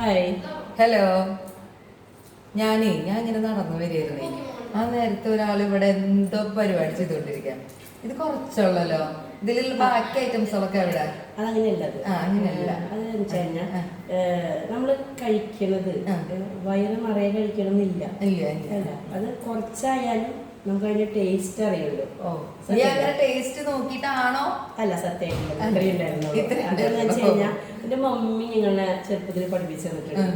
Hi hello ഞാനേ ഞാൻ ഇങ്ങനെ നടന്നു വരികയായിരുന്നേ. ആ നേരത്തെ ഒരാൾ ഇവിടെ എന്തോ പരിപാടി ചെയ്തുകൊണ്ടിരിക്കാം ഇത് കുറച്ചുള്ളല്ലോ. ഇതിലുള്ള ബാക്കി ഐറ്റംസുകളൊക്കെ എവിടെ? അതങ്ങനെയല്ല അത്. അങ്ങനെയല്ല. അത് വെച്ച് കഴിഞ്ഞാൽ ആ. നമ്മൾ കഴിക്കണത്. വയറ് നിറയെ കഴിക്കണമെന്നില്ല. അത് കുറച്ചായാലും നമുക്ക് അതിന്റെ ടേസ്റ്റ് അറിയുള്ളൂ ഓ നീ അങ്ങനെ ടേസ്റ്റ് നോക്കിയിട്ടാണോ? അല്ല സത്യം ഉണ്ടായിരുന്നുള്ളൂ. എന്റെ മമ്മി ഇങ്ങനെ ചെറുപ്പത്തിൽ പഠിപ്പിച്ചു തന്നിട്ടുണ്ട്.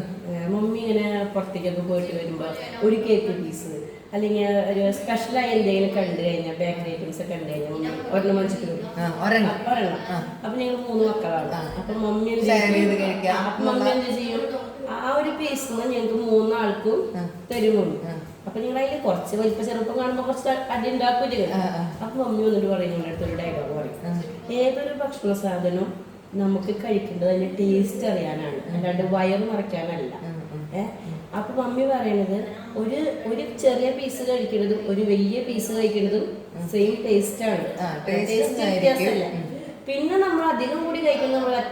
മമ്മി ഇങ്ങനെ പുറത്തേക്കൊക്കെ പോയിട്ട് വരുമ്പോ ഒരു കേക്ക് പീസ് അല്ലെങ്കിൽ ഒരു സ്പെഷ്യലായി എന്തെങ്കിലും കണ്ടു കഴിഞ്ഞാൽ ബേക്കറി ഐറ്റംസ് ഒക്കെ കണ്ടു കഴിഞ്ഞാൽ മമ്മി ഒരെണ്ണം വാങ്ങിച്ചിട്ട് ആ ഒരെണ്ണം. ഒരെണ്ണം. അപ്പൊ ഞങ്ങൾ മൂന്ന് മക്കളാണ്. അപ്പൊ മമ്മി അപ്പൊ മമ്മി എന്ത് ചെയ്യും? ആ ഒരു പീസ് ഞങ്ങൾക്ക് മൂന്നാൾക്കും തരുമുള്ളൂ ആ. അപ്പൊ നിങ്ങൾ അതിൽ കുറച്ച് വലിപ്പ ചെറുപ്പം കാണുമ്പോൾ കുറച്ച് അടി ഉണ്ടാക്കൂലേ ആ, ആ. അപ്പൊ മമ്മി വന്നിട്ട് പറയും ഞങ്ങളുടെ അടുത്തൊരു ഡയലോഗ് പറയും. ഏതൊരു ഭക്ഷണ സാധനവും നമുക്ക് കഴിക്കേണ്ടത് അതിന്റെ ടേസ്റ്റ് അറിയാനാണ്. അല്ലാണ്ട് വയറ് മറയ്ക്കാനല്ല. ഏഹ് അപ്പൊ മമ്മി പറയണത് ഒരു ഒരു ചെറിയ പീസ് കഴിക്കുന്നതും ഒരു വലിയ പീസ് കഴിക്കുന്നതും സെയിം ടേസ്റ്റ് ആണ്. വ്യത്യാസമല്ല. പിന്നെ നമ്മൾ അധികം കൂടി കഴിക്കുന്നത്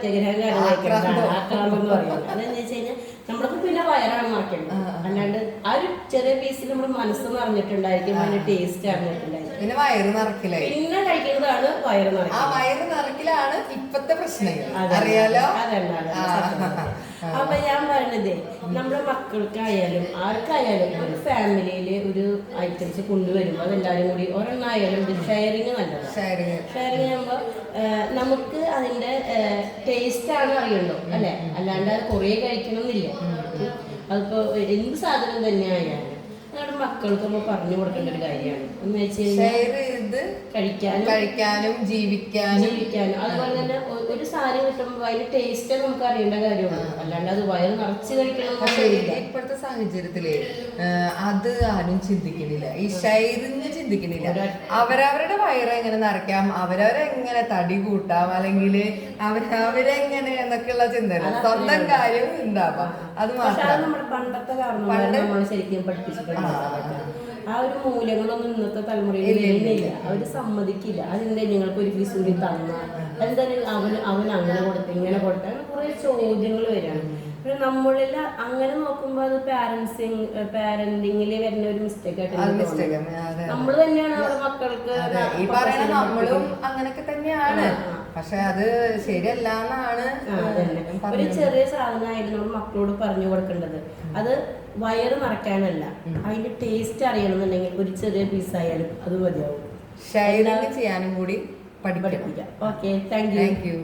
നമ്മൾ അത്യാഗ്രഹം ആക്രാന്തം. എന്ന് പറയുന്നത്. അതെന്ന് വെച്ച് കഴിഞ്ഞാൽ നമ്മൾക്ക് പിന്നെ വയറാണ് മാറ്റേണ്ടത്. അല്ലാണ്ട് ആ ഒരു ചെറിയ പീസിൽ നമ്മൾ മനസ്സ് നിറഞ്ഞിട്ടുണ്ടായിരിക്കും അതിന്റെ ടേസ്റ്റ് അറിഞ്ഞിട്ടുണ്ടായിരിക്കും പിന്നെ വയറ് നിറക്കിലായി പിന്നെ കഴിക്കുന്നതാണ് വയറ് ആ വയറ് നിറക്കിലാണ് ഇപ്പത്തെ പ്രശ്നങ്ങൾ അറിയാലോ. സത്യം. അപ്പൊ ഞാൻ പറയണതേ നമ്മുടെ മക്കൾക്കായാലും ആർക്കായാലും ഒരു ഫാമിലിയിൽ ഐറ്റംസ് കൊണ്ടുവരുമ്പോൾ അതെല്ലാവരും കൂടി ഒരെണ്ണായാലും ഷെയറിങ് നല്ലതാണ് ഷെയറിങ് ചെയ്യുമ്പോൾ നമുക്ക് അതിന്റെ ടേസ്റ്റ് ആണ് അറിയണ്ടോ അല്ലെ? അല്ലാണ്ട് അത് കുറേ കഴിക്കണം എന്നില്ല അതിപ്പോ എന്ത് സാധനം തന്നെ ആയാലും മക്കൾക്ക് നമ്മൾ പറഞ്ഞു കൊടുക്കേണ്ട ഒരു കാര്യമാണ്. എന്ന് വെച്ച് കഴിഞ്ഞാൽ കഴിക്കാനും കഴിക്കാനും ജീവിക്കാനും. ജീവിക്കാനും. അതുപോലെ തന്നെ ഒരു സാധനം കിട്ടുമ്പോൾ അതിന്റെ ടേസ്റ്റ് നമുക്ക് അറിയേണ്ട കാര്യമാണ്. അല്ലാണ്ട് അത് വയറ് നിറച്ച് കഴിക്കണം. ഇപ്പോഴത്തെ സാഹചര്യത്തിൽ അത് ആരും ചിന്തിക്കുന്നില്ല. ഈ ശൈലിന് ചിന്തിക്കുന്നില്ല. അവരവരുടെ വയറ് എങ്ങനെ നിറയ്ക്കാം? അവരവരെങ്ങനെ തടി കൂട്ടാം? അല്ലെങ്കിൽ അവരവരെങ്ങനെ എന്നൊക്കെയുള്ള ചിന്തയില്ല സ്വന്തം കാര്യം ഉണ്ടാവാം അത് മാത്രം. പണ്ടത്തെ കാരണം ശരിക്കും പഠിപ്പിച്ചിട്ടുണ്ട് ആ ഒരു മൂല്യങ്ങളൊന്നും ഇന്നത്തെ തലമുറയിൽ ഇല്ല അവർ സമ്മതിക്കില്ല. അതെന്താ ഞങ്ങൾക്ക് ഒരു ഫീസ് കൂടി തന്ന. എന്തായാലും അവൻ അവൻ അങ്ങനെ കൊടുത്ത ഇങ്ങനെ കൊടുത്ത. അങ്ങനെ കുറെ ചോദ്യങ്ങൾ വരികയാണ് പിന്നെ നമ്മളിൽ അങ്ങനെ നോക്കുമ്പോൾ അത് പാരന്റ്സിങ് പാരന്റിങ്ങിൽ വരുന്ന ഒരു മിസ്റ്റേക്ക് ആയിട്ട് നമ്മൾ തന്നെയാണ് നമ്മുടെ മക്കൾക്ക് അങ്ങനെയൊക്കെ ഈ പറയുന്ന നമ്മളും അങ്ങനൊക്കെ തന്നെയാണ്. പക്ഷെ അത് ശരിയല്ല എന്നാണ് ഒരു ചെറിയ സാധനമായിരുന്നു നമ്മൾ മക്കളോട് പറഞ്ഞു കൊടുക്കേണ്ടത്. അത് വയറ് മറക്കാനല്ല അതിന്റെ ടേസ്റ്റ് അറിയണമെന്നുണ്ടെങ്കിൽ ഒരു ചെറിയ പീസ് ആയാലും അത് മതിയാവും. ഷെയറിങ് ചെയ്യാനും കൂടി പഠിപ്പിക്കാം. Okay thank you